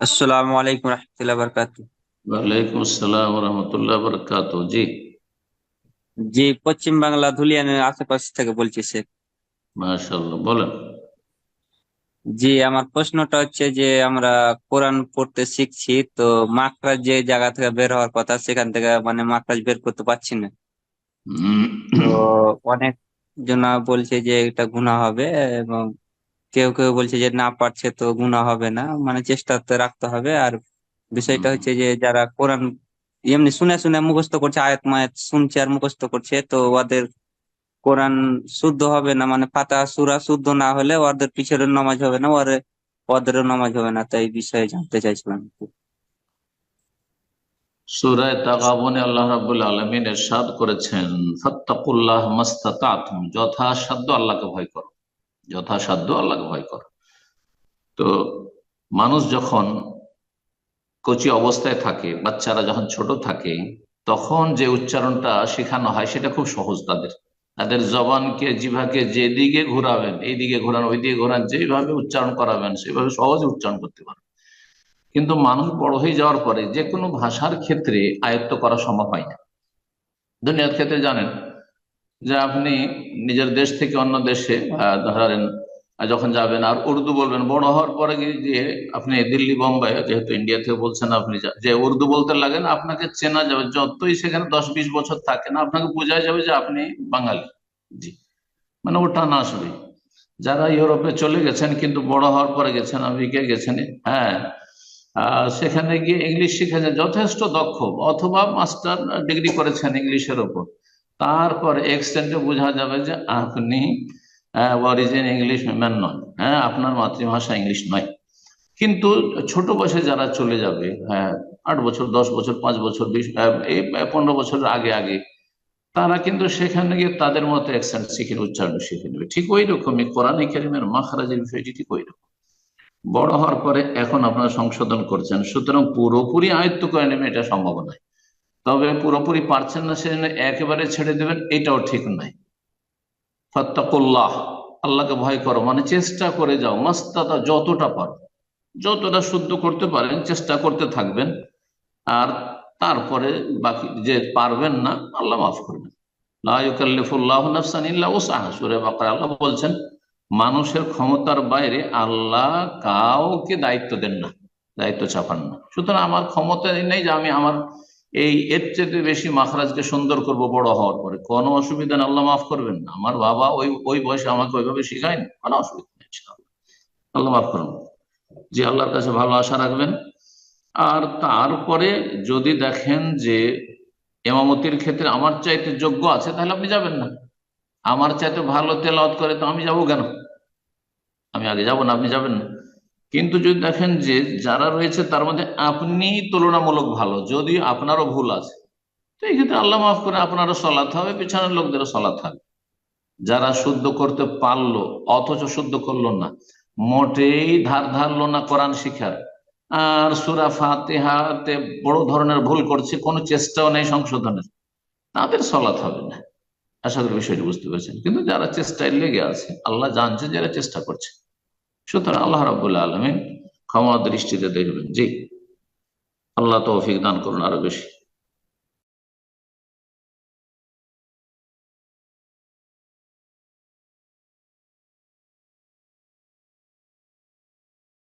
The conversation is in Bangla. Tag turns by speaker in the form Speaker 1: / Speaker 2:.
Speaker 1: আসসালামু আলাইকুম রহমতুল্লাহ বরকাতু।
Speaker 2: ওয়ালাইকুম আসসালাম রহমতুল্লাহ বরকাত। জি।
Speaker 1: জি পশ্চিম বাংলা ধুলিয়ানের আশেপাশে থেকে বলছি শেখ
Speaker 2: মাশাল্লাহ বলেন।
Speaker 1: জি আমার প্রশ্নটা হচ্ছে যে আমরা কোরআন পড়তে শিখছি তো মাখরাজ যে জায়গা থেকে বের হওয়ার কথা সেখান থেকে মানে মাখরাজ বের করতে পারছি না। তো অনেক জনা বলছে যে এটা গুনাহ হবে এবং কেউ কেউ বলছে যে না পারছে তো গুনাহ হবে না মানে চেষ্টা তো রাখতে হবে। আর বিষয়টা হচ্ছে যে যারা কোরআন এমনি শুনে শুনে মুখস্থ করছে আয়াত মায়াত শুনছে আর মুখস্থ করছে তো ওদের কোরআন শুদ্ধ হবে না মানে পাতা সুরা শুদ্ধ না হলে ওদের পিছনের নামাজ হবে না ওর ওদেরও নামাজ হবে না। তাই বিষয়ে জানতে চাইছিলাম।
Speaker 2: সূরায়ে তাগাবুনে আল্লাহ রাব্বুল আলামিন করেছেন ফাত্তাকুল্লাহ মাস্তাতাতুম যথাসাধ্য আল্লাহকে ভয় করো। যথাসাধ্য আল্লাহকে ভয় করো। তো মানুষ যখন কচি অবস্থায় থাকে, বাচ্চারা যখন ছোট থাকে, তখন যে উচ্চারণটা শেখানো হয় সেটা খুব সহজ তাদের। তাদের জবানকে, জিভাকে যেদিকে ঘোরাবেন, এইদিকে ঘোরান, ওইদিকে ঘোরান, যেভাবে উচ্চারণ করাবেন, সেভাবে সহজে উচ্চারণ করতে পারবেন। কিন্তু মানুষ বড় হয়ে যাওয়ার পরে যে কোনো ভাষার ক্ষেত্রে আয়ত্ত করা সম্ভব হয় না। দুনিয়ার ক্ষেত্রে জানেন যে আপনি নিজের দেশ থেকে অন্য দেশে ধরেন যখন যাবেন, আর উর্দু বলবেন বড় হওয়ার পরে গিয়ে আপনি দিল্লি, বোম্বাই, যেহেতু ইন্ডিয়া থেকে বলছেন আপনি, যা- উর্দু বলতে লাগেন আপনাকে চেনা যাবে, যতই সেখানে দশ বিশ বছর থাকেন আপনাকে বোঝা যাবে যে আপনি বাঙালি। জি। মানে ওটা না আসবে যারা ইউরোপে চলে গেছেন, কিন্তু বড় হওয়ার পরে গেছেন, আমেরিকায় গেছেন হ্যাঁ সেখানে গিয়ে ইংলিশ শিখেছেন, যথেষ্ট দক্ষ, অথবা মাস্টার ডিগ্রি করেছেন ইংলিশের ওপর। তারপর এক্সটেন্টে বোঝা যাবে যে আপনি অরিজিন ইংলিশ ম্যান নয় হ্যাঁ আপনার মাতৃভাষা ইংলিশ নয়। কিন্তু ছোট বয়সে যারা চলে যাবে হ্যাঁ আট বছর, দশ বছর, পাঁচ বছর, বিশ এই পনেরো বছরের আগে আগে, তারা কিন্তু সেখানে গিয়ে তাদের মতো অ্যাকসেন্ট শিখে, উচ্চারণ শিখে নেবে। ঠিক ওই রকমই কোরআন কেরিমের মাখারাজের বিষয়টি ঠিক ওই রকম। বড় হওয়ার পরে এখন আপনারা সংশোধন করছেন, সুতরাং পুরোপুরি আয়ত্ত করে নেবেন, এটা সম্ভব নয়। তবে পুরোপুরি পারছেন না, সেজন্য একেবারে ছেড়ে দেবেন, এটাও ঠিক নয়। ফত্তাকুল্লাহ, আল্লাহকে ভয় করো মানে চেষ্টা করে যাও মাস্তাতা যতটা পারো, যতটা শুদ্ধ করতে পারেন, চেষ্টা করতে থাকবেন, আর তারপরে বাকি যে পারবেন না, আল্লাহ মাফ করবেন। আল্লাহ বলছেন, মানুষের ক্ষমতার বাইরে আল্লাহ কাউকে দায়িত্ব দেন না, দায়িত্ব চাপান না। সুতরাং আমার ক্ষমতা নেই যে আমি আমার এই এর চেয়ে বেশি মাখরাজকে সুন্দর করব বড় হওয়ার পরে। কোনো অসুবিধা নেই, আল্লাহ মাফ করবেন না। আমার বাবা ওই ওই বয়সে আমাকে ওইভাবে শেখায়নি, কোনো অসুবিধা নেই আল্লাহ মাফ করুন। যে আল্লাহর কাছে ভালো আশা রাখবেন। আর তারপরে যদি দেখেন যে এমামতির ক্ষেত্রে আমার চাইতে যোগ্য আছে, তাহলে আপনি যাবেন না। আমার চাইতে ভালো তেলাওয়াত করে তো আমি যাব কেন? আমি আগে যাব না, আপনি যাবেন না। কিন্তু যদি দেখেন যে যারা রয়েছে, তার মধ্যে আপনি তুলনামূলক ভালো যদি আপনারও ভুল আছে। তো এই ক্ষেত্রে আল্লাহ মাফ করে আপনারও সলাৎ হবে, পিছনের লোকদেরও সলাৎ হবে। যারা শুদ্ধ করতে পারল, অথচ শুদ্ধ করল না, মোটেই ধার ধারলো না কোরআন শিখার আর সুরা ফাতেহাতে বড় ধরনের ভুল করছে, কোনো চেষ্টাও নেই সংশোধনের। তাদের সলাৎ হবে না। আশা করি বিষয়টি বুঝতে পেরেছেন। কিন্তু যারা চেষ্টায় লেগে আছে, আল্লাহ জানছে যারা চেষ্টা করছে। সুতরাং আল্লাহ রাবুল্লাহ আলমিন ক্ষমা দৃষ্টিতে দেখবেন। জি আল্লাহ তৌফিক দান করুন আরও বেশি।